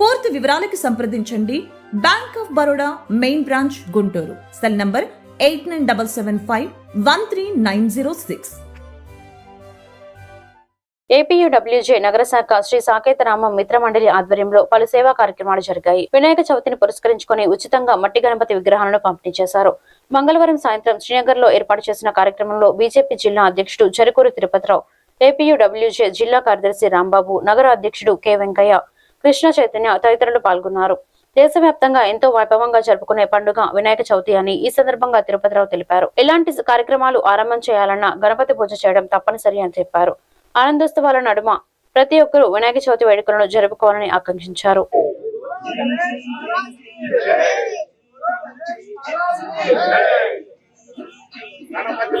పూర్తి వివరాలకి సంప్రదించండి. Bank of Baroda main branch Guntur cell number eight nine double seven five one three nine zero six APUWJ నగర శాఖ శ్రీ సాకేతరామ మిత్రమండలి ఆధ్వర్యంలో పలు సేవా కార్యక్రమాలు జరిగాయి. వినాయక చవితిని పురస్కరించుకుని ఉచితంగా మట్టి గణపతి విగ్రహాలను పంపిణీ చేశారు. మంగళవారం సాయంత్రం శ్రీనగర్లో ఏర్పాటు చేసిన కార్యక్రమంలో బీజేపీ జిల్లా అధ్యక్షుడు చెరుకూరి తిరుపతిరావు ఏపీయూడబ్ల్యూజే జిల్లా కార్యదర్శి రాంబాబు నగర అధ్యక్షుడు కె వెంకయ్య కృష్ణ చైతన్య తదితరులు పాల్గొన్నారు. దేశవ్యాప్తంగా ఎంతో వైభవంగా జరుపుకునే పండుగ వినాయక చవితి అని ఈ సందర్భంగా తిరుపతిరావు తెలిపారు. ఇలాంటి కార్యక్రమాలు ఆరంభం చేయాలన్నా గణపతి పూజ చేయడం తప్పనిసరి అని చెప్పారు. ఆనందోత్సవాల నడుమ ప్రతి ఒక్కరూ వినాయక చవితి వేడుకలను జరుపుకోవాలని ఆకాంక్షించారు. గణపతి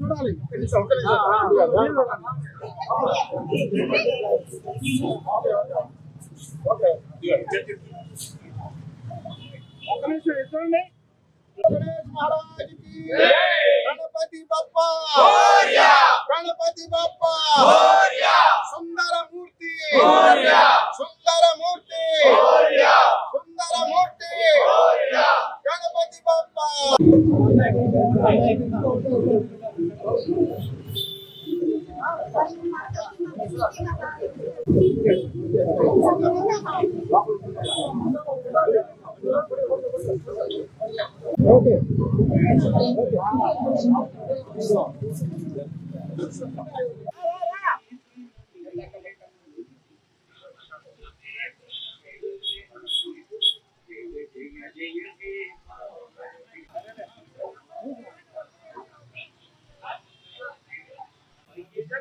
చూడాలి ఒక నిమిషం చూడండి గణేష్ మహారాజ్ కి గణపతి బప్ప గణపతి బప్ప సుందర మూర్తి Okay.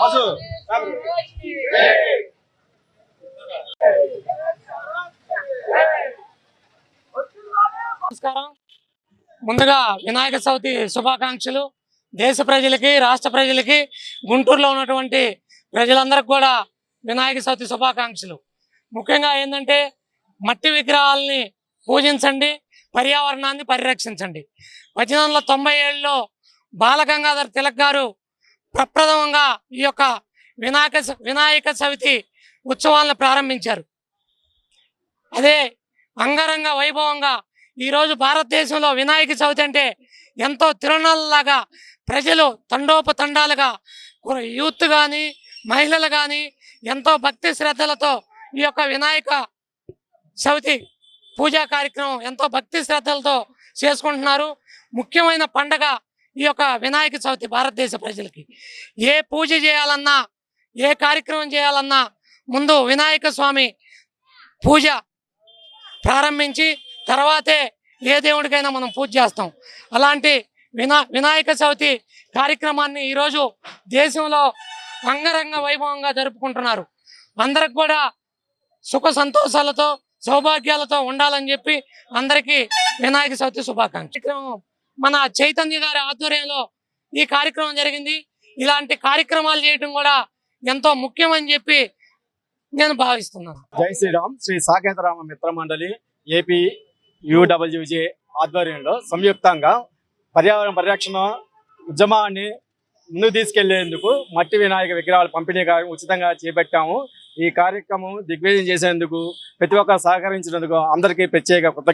가슴 ముందుగా వినాయక చవితి శుభాకాంక్షలు. దేశ ప్రజలకి రాష్ట్ర ప్రజలకి గుంటూరులో ఉన్నటువంటి ప్రజలందరికి కూడా వినాయక చవితి శుభాకాంక్షలు. ముఖ్యంగా ఏంటంటే మట్టి విగ్రహాలని పూజించండి పర్యావరణాన్ని పరిరక్షించండి. పద్దెనిమిది వందల తొంభై ఏడులో బాలగంగాధర్ తిలక్ గారు ప్రప్రథమంగా ఈ యొక్క వినాయక వినాయక చవితి ఉత్సవాలను ప్రారంభించారు. అదే అంగరంగ వైభవంగా ఈరోజు భారతదేశంలో వినాయక చవితి అంటే ఎంతో తిరుణాలలాగా ప్రజలు తండోపతండాలుగా యూత్ కానీ మహిళలు కానీ ఎంతో భక్తి శ్రద్ధలతో ఈ యొక్క వినాయక చవితి పూజా కార్యక్రమం ఎంతో భక్తి శ్రద్ధలతో చేసుకుంటున్నారు. ముఖ్యమైన పండగ ఈ యొక్క వినాయక చవితి భారతదేశ ప్రజలకి. ఏ పూజ చేయాలన్నా ఏ కార్యక్రమం చేయాలన్నా ముందు వినాయక స్వామి పూజ ప్రారంభించి తర్వాతే ఏ దేవుడికైనా మనం పూజ చేస్తాం. అలాంటి వినా వినాయక చవితి కార్యక్రమాన్ని ఈరోజు దేశంలో అంగరంగ వైభవంగా జరుపుకుంటున్నారు. అందరికి కూడా సుఖ సంతోషాలతో సౌభాగ్యాలతో ఉండాలని చెప్పి అందరికీ వినాయక చవితి శుభాకాంక్ష మన చైతన్య గారి ఆధ్వర్యంలో ఈ కార్యక్రమం జరిగింది. ఇలాంటి కార్యక్రమాలు చేయటం కూడా ఎంతో ముఖ్యమని చెప్పి నేను భావిస్తున్నాను. జై శ్రీరామ్. శ్రీ సాకేతరామ మిత్ర మండలి ఏపీ యూడబ్ల్యూజే ఆధ్వర్యంలో సంయుక్తంగా పర్యావరణ పరిరక్షణ ఉద్యమాన్ని ముందుకు తీసుకెళ్ళేందుకు మట్టి వినాయక విగ్రహాలు పంపిణీ ఉచితంగా చేపట్టాము. ఈ కార్యక్రమం దిగ్విజయం చేసేందుకు ప్రతి ఒక్కరు సహకరించినందుకు అందరికీ ప్రత్యేక కృతజ్ఞ